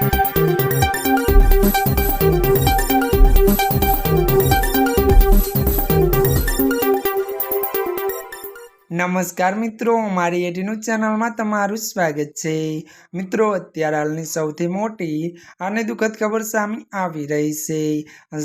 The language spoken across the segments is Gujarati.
Thank you. નમસ્કાર મિત્રો, મારી એટીનું ચેનલમાં તમારું સ્વાગત છે. મિત્રો, અત્યારે હાલની સૌથી મોટી અને દુઃખદ ખબર સામે આવી રહી છે.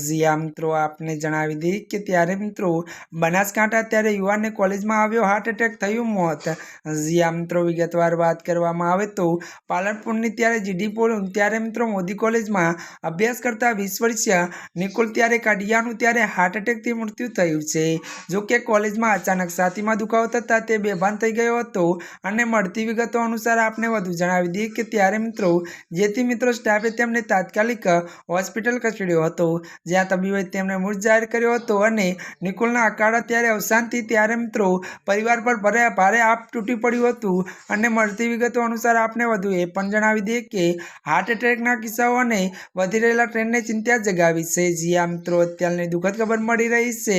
જીયા મિત્રો, આપને જણાવી દઈએ કે ત્યારે મિત્રો બનાસકાંઠા ત્યારે યુવાનને કોલેજમાં આવ્યો હાર્ટ એટેક થયું, મોત. જીયા મિત્રો, વિગતવાર વાત કરવામાં આવે તો પાલનપુરની ત્યારે જીડી પોલું ત્યારે મિત્રો મોદી કોલેજમાં અભ્યાસ કરતા વીસ વર્ષીય નિકુલ ત્યારે કાઢિયાનું ત્યારે હાર્ટ એટેકથી મૃત્યુ થયું છે. જોકે કોલેજમાં અચાનક છાતીમાં દુખાવો થતાં તે બેભાન થઈ ગયો હતો અને મળતી વિગતો અનુસાર આપને વધુ જણાવી દઈએ કે ત્યારે મિત્રો, જેથી મિત્રો સ્ટાફે તેમને તાત્કાલિક હોસ્પિટલ ખસેડ્યો હતો. જ્યાં તબીબોએ તેમને મૃત જાહેર કર્યો હતો અને નિકુલના અકાળા ત્યારે અવસાનથી ત્યારે મિત્રો પરિવાર પર ભરે ભારે આપ તૂટી પડ્યું હતું. અને મળતી વિગતો અનુસાર આપને વધુ એ પણ જણાવી દઈએ કે હાર્ટ એટેકના કિસ્સાઓ અને વધી રહેલા ટ્રેન્ડને ચિંતા જગાવી છે. જ્યાં મિત્રો, અત્યારની દુઃખદ ખબર મળી રહી છે.